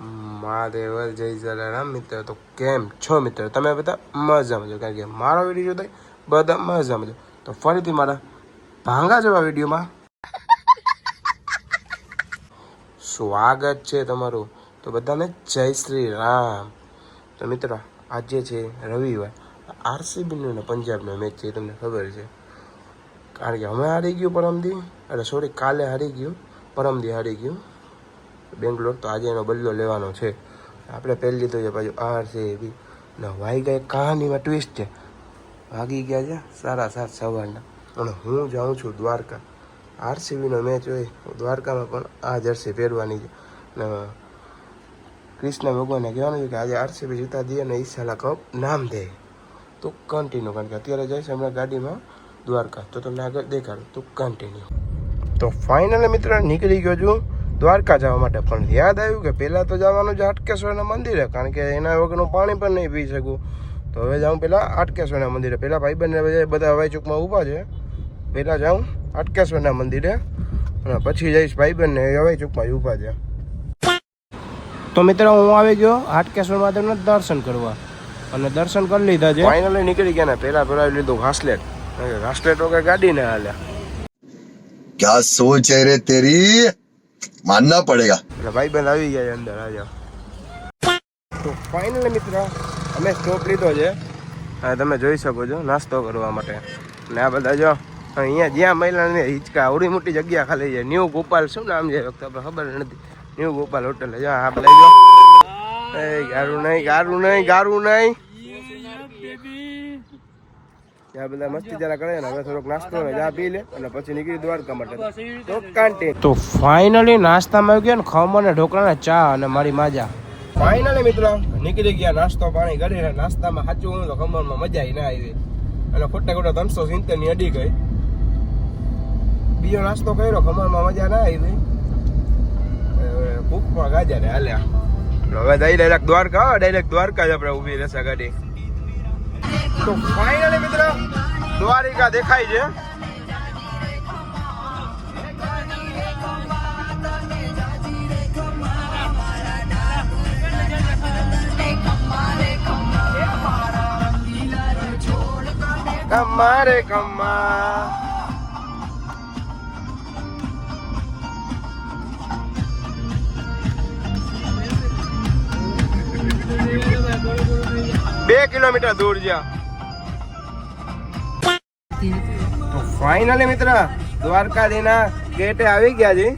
મહાદેવ જય જલારામ. મિત્ર, તો કેમ છો મિત્ર? તમે બધા મજામાં છો? કારણ કે મારો વીડિયો જોતા બધા મજામાં છો. તો ફરીથી મારા ભાંગા જેવા વિડીયોમાં સ્વાગત છે તમારું. તો બધાને જય શ્રી રામ. તો મિત્રો, આજે છે રવિવાર. આરસીબીનું ને પંજાબનો મેચ છે, તમને ખબર છે. કારણ કે અમે હારી ગયું પરમદી. એટલે સોરી કાલે હારી ગયું, પરમદી હારી ગયું. બેંગ્લોર તો આજે એનો બદલો લેવાનો છે. આપણે પહેલી લીધો છે પાછું આર છે બી ને વાઈ ગઈ કહાનીમાં ટ્વિસ્ટ છે. ભાગી ગયા છે સારા સાત સવારના. અને હું જાઉં છું દ્વારકા. આરસીબીનો મેચ હોય, દ્વારકામાં પણ આ જર્સી પહેરવાની છે. ને, કૃષ્ણ ભગવાને કહેવાનું છે કે આજે આરસીબી જીતા દઈએ અને ઈશાલા કપ નામ દે. તો કન્ટિન્યુ કારણ કે અત્યારે જઈશ હમણાં ગાડીમાં દ્વારકા. તો તમને આગળ દેખાડું. તો કન્ટિન્યુ તો ફાઇનલ મિત્ર, નીકળી ગયો છું. દ્વારકા જવા માટે પણ યાદ આવ્યું કે પહેલાં તો જવાનું છે હાટકેશ્વરના મંદિરે કારણ કે એના વગરનું પાણી પણ નહીં પી શકું. તો હવે જાઉં પહેલાં હાટકેશ્વરના મંદિરે. પહેલાં ભાઈબંધને બધા હવાઈ ચૂકમાં ઊભા છે. પહેલાં જાઉં હાટકેશ્વરના મંદિરે. અને પછી જઈશ ભાઈબંધને હવાઈ ચૂકમાં ઊભા છે. તો મિત્રો હું આવી ગયો હાટકેશ્વર મહાદેવના દર્શન કરવા. અને દર્શન કરી લીધા છે. ફાઇનલ નીકળી ગયા ને પહેલા ભરાવી લીધું ઘાસલેટ. ઘાસલેટ વગર ગાડી ને હાલે. ક્યાં સોચ રે તેરી? માનના પડેગા. ભાઈ બેન આવી ગયા અંદર આ તો ફાઇનલ મિત્ર અમે સ્ટોપ લીધો છે. અને તમે જોઈ શકો છો નાસ્તો કરવા માટે. ને આ બધા જો અહીંયા જ્યાં મહિલાને હિંચકા આવડી મોટી જગ્યા ખાલી છે. ન્યૂ ગોપાલ શું નામ છે વખત આપણે ખબર નથી. ન્યૂ ગોપાલ હોટલ જો હા લઈ જાઓ એ ગારું નહીં ગારું નહીં ગારું નહીં. ત્યાં બધા મસ્તી જરા કરે ને હવે થોડોક નાસ્તો ને ચા પી લે અને પછી નીકળી દ્વારકા માટે. તો કાંટે. તો ફાઇનલી નાસ્તામાં આવી ગયા ને ખમણ ને ઢોકળા ને ચા અને મારી માજા. ફાઇનલી મિત્રો નીકળી ગયા નાસ્તો પાણી કરીને નાસ્તામાં સાચું હું તો ખમણમાં મજા આવી ના આવી. અને ખોટા ખોટા ત્રણસો સિત્તેરની અડી ગઈ. બીજો નાસ્તો કર્યો ખમણમાં મજા ના આવી. હવે ભૂખમાં ગાજ્યા ને હાલ્યા. હવે ડાયરેક્ટ દ્વારકા ડાયરેક્ટ દ્વારકા જ આપણે ઊભી રહેશે ગાડી. તો ફાઇનલી મિત્ર દ્વારિકા દેખાય છે કમારે કમા બે કિલોમીટર દૂર જ્યાં તો ફાઇનલી મિત્ર દ્વારકાધીના ગેટે આવી ગયા છે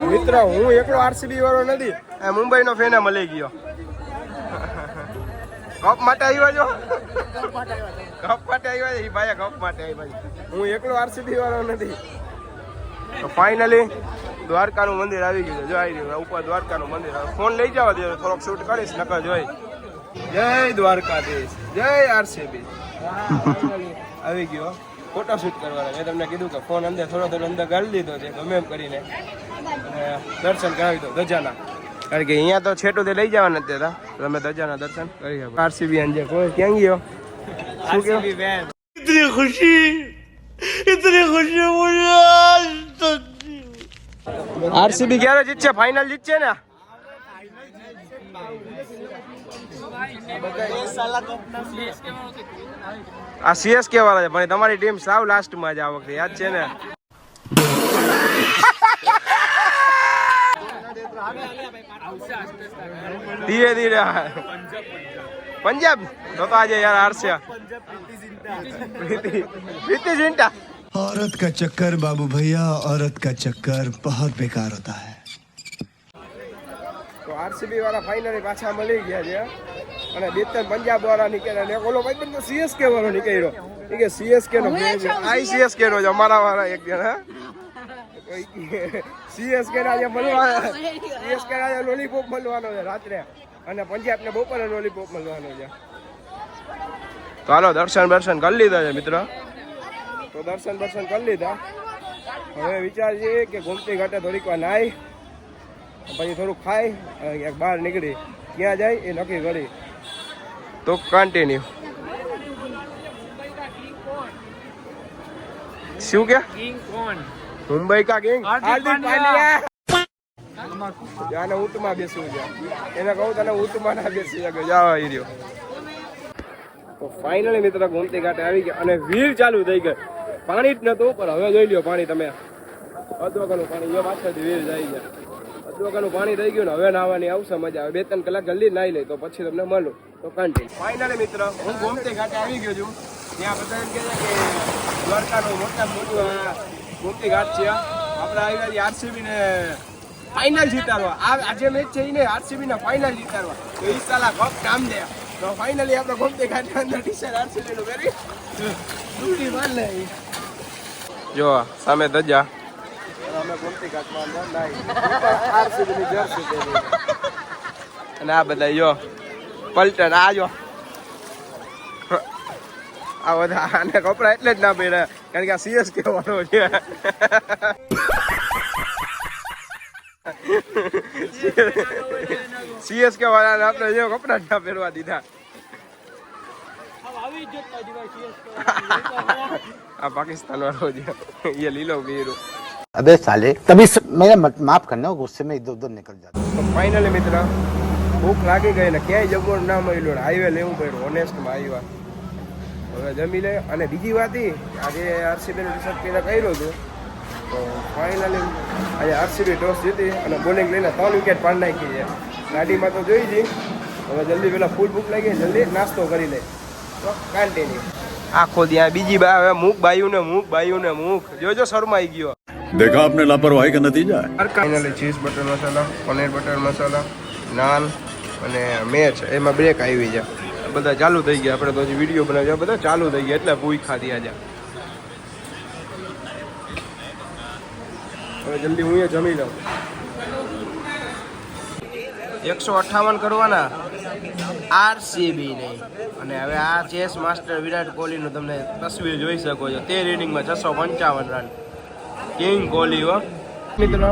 મિત્ર હું એકલો આરસીબી વાળો નથી. આ મુંબઈનો ફેન મળી ગયો. કપ માટે આવ્યા છો? કપ માટે આવ્યા છે. ભાઈ કપ માટે આવ્યા છે? હું એકલો આરસીબી વાળો નથી. તો ફાઇનલી દ્વારકાનું મંદિર આવી ગયું જો આવી રહ્યું ઉપર દ્વારકાનું મંદિર ફોન લઈ જવા દે થોડોક શૂટ કરીશ નકર જોઈ. જય દ્વારકાધીશ. જય આરસીબી આવી ગયો. ફોટોશૂટ કરવાનો. મેં તમને કીધું કે ફોન અંદર થોડો થોડો અંદર ગાળી દીધો છે ગમે એમ કરીને. દર્શન કરાવી દો ધજાના. કારણ કે અહીંયા તો છેટું તે લઈ જવાના જ તમે ધજાના દર્શન કરી શકો. આરસીબી અંજે કોઈ ક્યાં ગયો? શું કેવું ઇતની ખુશી ઇતની ખુશી મુજે આરસીબી ક્યારે જીતશે? ફાઇનલ જીતશે ને? આ સીએસકે વાળા છે પણ તમારી ટીમ સાવ લાસ્ટમાં જ આ વખતે યાદ છે ને ધીરે ધીરે પંજાબ તો તો આજે યાર હારશે પ્રીતિ પ્રીતિ ઝિંટા औरत का चक्कर बाबू भैया औरत का चक्कर बहुत बेकार होता है તો આરસીબી વાળા ફાઇનલી પાછા મળી ગયા છે અને બે ત્રણ પંજાબ વાળા નીકળ્યા અને એક ઓલો ભાઈ બંધ સીએસકે વાળો નીકળ્યો. એ કે સીએસકે નો આઈ સીએસકે નો છે અમારા વાળા એક જણ હા. સીએસકે ના જે મળવા સીએસકે ના જે લોલીપોપ મળવાનો છે રાત્રે. અને પંજાબ ને બપોરે લોલીપોપ મળવાનો છે. તો હાલો દર્શન દર્શન કરી લીધા છે મિત્ર. તો દર્શન દર્શન કરી લીધા. હવે વિચાર છે કે ગોમતી ઘાટે થોડીક વાર નાઈ પછી થોડુંક ખાઈ અને ક્યાંક બહાર નીકળી. ક્યાં જાય એ નક્કી કરી. તો કન્ટિન્યુ શું કે? મુંબઈ કા કિંગ? હાર્દિક પાંડ્યા. આને ઊંટમાં બેસવું છે. એને કહું તને ઊંટમાં ના બેસી શકે. જાઓ આવી રહ્યો. તો ફાઇનલી મિત્ર ગોમતી ઘાટે આવી ગયા અને વીર ચાલુ થઈ ગઈ. પાણી જ નતું પણ હવે જોઈ લ્યો પાણી તમે. અધવકાનું પાણી જો પાછળથી વીર જાય ગયા અધવકાનું પાણી રહી ગયું ને હવે નાવાની આવું મજા આવે. બે ત્રણ કલાક જલ્દી નાઈ લે તો પછી તમને મળું. તો કન્ટિન્યુ ફાઇનલી મિત્ર હું ગોમતી ઘાટે આવી ગયો છું. ત્યાં બધા એમ કહે છે કે દ્વારકાનું મોટા મોટું આ ગોમતી ઘાટ છે. આપણે આવી ગયા આરસીબી ને ફાઇનલ જીતાડવા. આ આજે મેચ છે એને આરસીબી ના ફાઇનલ જીતાડવા. તો ઈ સાલા કપ કામ દે. તો ફાઇનલી આપણે ગોમતી ઘાટ અંદર ટીશર્ટ આરસીબી નું પહેરી દૂરી માર લે જો સામે ધજા. અને આ બધા યો, પલટન, આ આ બધા આને કપડા એટલે જ ના પહેર્યા કારણ કે આ સીએસ કહેવાનો છે. સીએસ કે વાળાને આપણે જો કપડા ના પહેરવા દીધા. આ પાકિસ્તાન વાળો છે. એ લીલો બીરો अबे साले तभी स... मेरा मत- माफ करना गुस्से में इधर उधर निकल जाता તો ફાઇનલી મિત્ર ભૂખ લાગી ગઈ ને ક્યાંય જમવાનું ના મળ્યું ને હાઈવે લેવું પડ્યું ઓનેસ્ટમાં આવ્યા હવે જમી લે અને બીજી વાત એ આજે આરસીબી નું રિસર્ચ પહેલાં કર્યું હતું તો ફાઇનલી આજે આરસીબી ટોસ જીતી અને બોલિંગ લઈને ત્રણ વિકેટ પાડી નાખી છે ગાડીમાં તો જોઈ જી હવે જલ્દી પેલા ફૂલ ભૂખ લાગી જલ્દી નાસ્તો કરી લે તો કન્ટિન્યુ આખો ત્યાં બીજી બા હવે મૂક બાયું ને મૂક બાયું ને મૂક જોજો શરમાઈ ગયો देखा आपने लापरवाही का नतीजा है finally cheese butter masala paneer butter masala naan અને મેચ એમાં બ્રેક આવી છે બધા ચાલુ થઈ ગયા આપણે તો હજી વિડીયો બનાવ્યા બધા ચાલુ થઈ ગયા એટલે ભૂઈ ખાધી આજે હવે જલ્દી હું એ જમી લઉં એકસો અઠ્ઠાવન કરવાના આરસીબી નહીં અને હવે આ ચેસ માસ્ટર વિરાટ કોહલીનું તમને તસવીર જોઈ શકો છો તે રીડિંગમાં છસો પંચાવન રન કિંગ કોહલી હો મિત્રો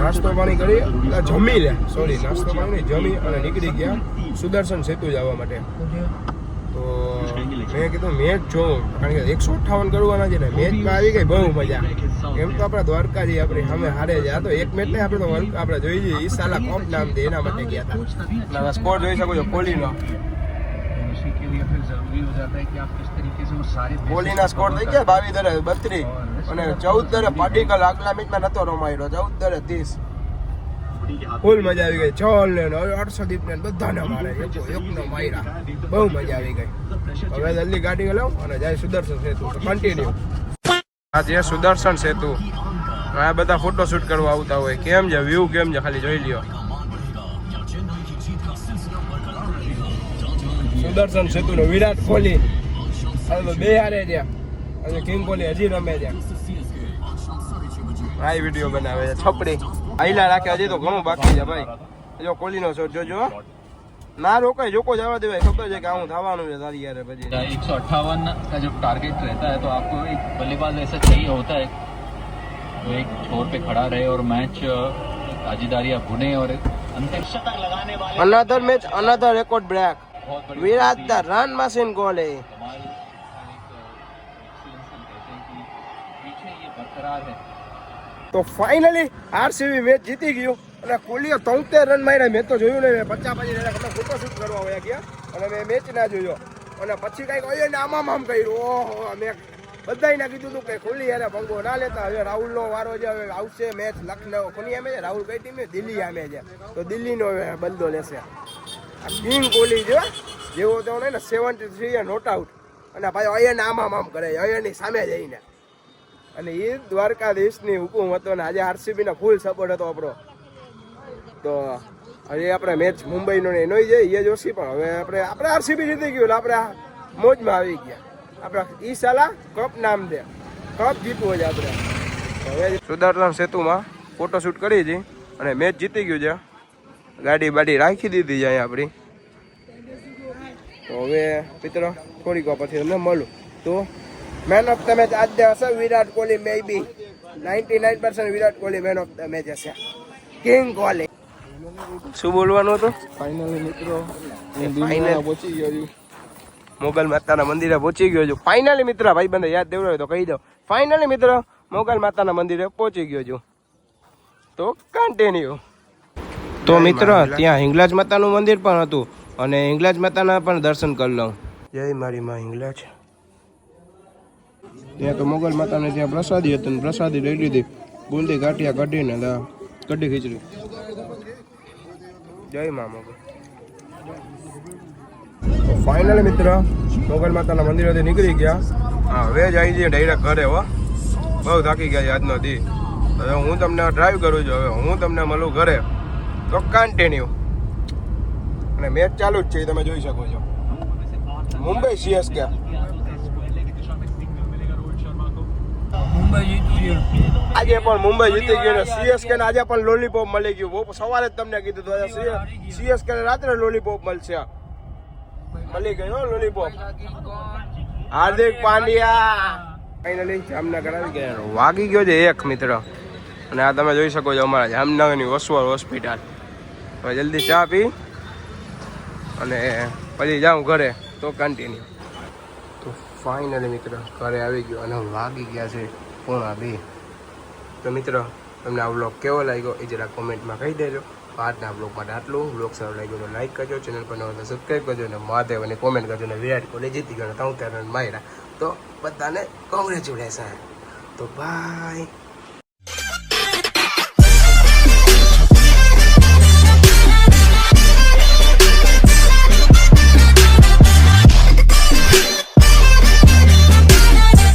નાસ્તો પાણી કરી જમી લે. સોરી નાસ્તો પાણી જમી અને નીકળી ગયા સુદર્શન સેતુ જવા માટે. તો મેં કીધું મેચ જોઉં કારણ કે એકસો અઠ્ઠાવન કરવાના છે ને મેચમાં આવી ગઈ બહુ મજા. એમ તો આપણે દ્વારકાજી આપણે સામે હારે છે આ તો એક મેચ નહીં આપણે તો વર્લ્ડ આપણે જોઈ જઈએ ઈ સાલા કોપ નામ દે એના માટે ગયા હતા. સ્કોર જોઈ શકો છો કોહલીનો કોહલીના સ્કોર થઈ ગયા બાવીસ દરે બત્રીસ. અને ચૌદ દરે પાટીકલ આગલા મેચમાં નતો રમાયેલો. ચૌદ દરે ત્રીસ. ફૂલ મજા આવી ગઈ. ચોલ ને દીપ ને બધાને મારે એક એકનો માયરા. બહુ મજા આવી ગઈ. હવે જલ્દી ગાડી લઉં અને જાય સુદર્શન સેતુ. કન્ટિન્યુ આ જે સુદર્શન સેતુ. આ બધા ફોટો શૂટ કરવા આવતા હોય. કેમ છે? વ્યૂ કેમ છે? ખાલી જોઈ લ્યો. સુદર્શન સેતુ નો વિરાટ કોહલી. હવે બે હારે ત્યાં અને કિંગ કોહલી હજી રમે છે. આ વિડીયો બનાવે છે છપડી આઈલા રાખે હજી તો ઘણું બાકી છે ભાઈ જો કોહલીનો શોટ જોજો હો. ના રોકાય જોકો જવા દેવાય ખબર છે કે આવું થવાનું છે તારી યારે પછી एक सौ अट्ठावन का जब टारगेट रहता है तो आपको एक बल्लेबाज ऐसा चाहिए होता है जो एक छोर पे खड़ा रहे और मैच साझेदारियां बुने और अंतिम शतक लगाने वाले another match another record break बहुत बड़ी Virat the run machine Kohli कमाल का एक एक्सीलेंस हम कहते हैं कि पीछे ये बरकरार है તો ફાઇનલી આરસીબી મેચ જીતી ગયું. અને કોહલીએ તોતેર રન માર્યા. મેં તો જોયું નહીં. મેં પચાસ પછી એના ફોટો શૂટ કરવા વયા ગયા. અને મેં મેચ ના જોયો. અને પછી કાંઈક હોય ને આમ આમ કર્યું. ઓહો મેં બધાને કીધું હતું કે ખુલ્લી યારે ભંગો ના લેતા. હવે રાહુલનો વારો છે હવે આવશે મેચ લખનઉ. કોની આમે છે? રાહુલ કઈ ટીમે? દિલ્હી આમે છે. તો દિલ્હીનો હવે બદલો લેશે. આ કિંગ કોહલી છે જેવો તો ને સેવન્ટી થ્રી નોટ આઉટ અને ભાઈ અયન આમામ આમ આમ કરે. અયનની સામે જઈને અને એ દ્વારકાધીશની હુકુમ હતો અને આજે આરસીબીના ફૂલ સપોર્ટ હતો આપણો. તો હવે આપણે મેચ મુંબઈનો ને એનોય છે એ જોશી પણ હવે આપણે આપણે આરસીબી જીતી ગયું એટલે આપણે મોજમાં આવી ગયા. આપણે ઈ સાલા કપ નામ દે. કપ જીતવો છે આપણે. હવે સુદર્શન સેતુમાં ફોટો શૂટ કરી હતી અને મેચ જીતી ગયું છે. ગાડી બાડી રાખી દીધી છે અહીંયા આપણી. તો હવે મિત્ર, થોડીક વાર પછી તમને મળું. તો મેન ઓફ ધ મેચ આજે હશે Virat Kohli may be ninety nine percent Virat Kohli man of the match હશે. કિંગ કોહલી શું બોલવાનું હતું? ફાઇનલી મિત્રો પહોંચી ગયો છું. મોગલ માતાના મંદિરે પહોંચી ગયો છું. ફાઇનલી મિત્ર ભાઈ બંધ યાદ દેવડાવે તો કહી દો. ફાઇનલી મિત્ર મોગલ માતાના મંદિરે પહોંચી ગયો છું. તો કન્ટિન્યુ તો મિત્ર ત્યાં હિંગલાજ માતાનું મંદિર પણ હતું અને હિંગલાજ માતાના પણ દર્શન કરી લઉં. જય મારી માં હિંગલાજ. ત્યાં તો મોગલ માતાને ત્યાં પ્રસાદી હતી પ્રસાદી લઈ લીધી બુંદી, ગાંઠિયા કાઢીને કઢી ખીચડી. જય મા મોગલ. ફાઇનલ મિત્ર, મોગલ માતાના મંદિરેથી નીકળી ગયા. હા હવે જ આવી જઈએ ડાયરેક્ટ ઘરે હો. બહુ થાકી ગયા છે આજનો દી. હવે હું તમને ડ્રાઈવ કરું છું. હવે હું તમને મળું ઘરે. તો કન્ટિન્યુ અને મેચ ચાલુ જ છે તમે જોઈ શકો છો. મુંબઈ સીએસકે આજે પણ મુંબઈ જીતી ગયું સીએસકે ને આજે પણ લોલીપોપ મળી ગયું. બહુ સવારે જ તમને કીધું હતું સીએસકે ને રાત્રે લોલીપોપ મળશે. મળી ગયો હો લોલીપોપ હાર્દિક પાંડ્યા. ફાઇનલી જામનગર આવી ગયા. વાગી ગયો છે એક મિત્ર. અને આ તમે જોઈ શકો છો અમારા જામનગરની વસવાલ હોસ્પિટલ. હવે જલ્દી ચા પી. અને પછી જાઉં ઘરે. તો કન્ટિન્યુ ફાઇનલી મિત્ર, ઘરે આવી ગયો અને વાગી ગયા છે પોણા બે. તો મિત્ર, તમને આ બ્લોગ કેવો લાગ્યો એ જરા કોમેન્ટમાં કહી દેજો. આજના બ્લોગ માટે આટલું. બ્લોગ સારો લાગ્યો તો લાઈક કરજો, ચેનલ પર નવો સબસ્ક્રાઈબ કરજો અને મહાદેવ અને કોમેન્ટ કરજો અને વિરાટ કોહલી જીતી ગયો ત્રણ ત્યારે માર્યા. તો બધાને કોંગ્રેચ્યુલેશન તો બાય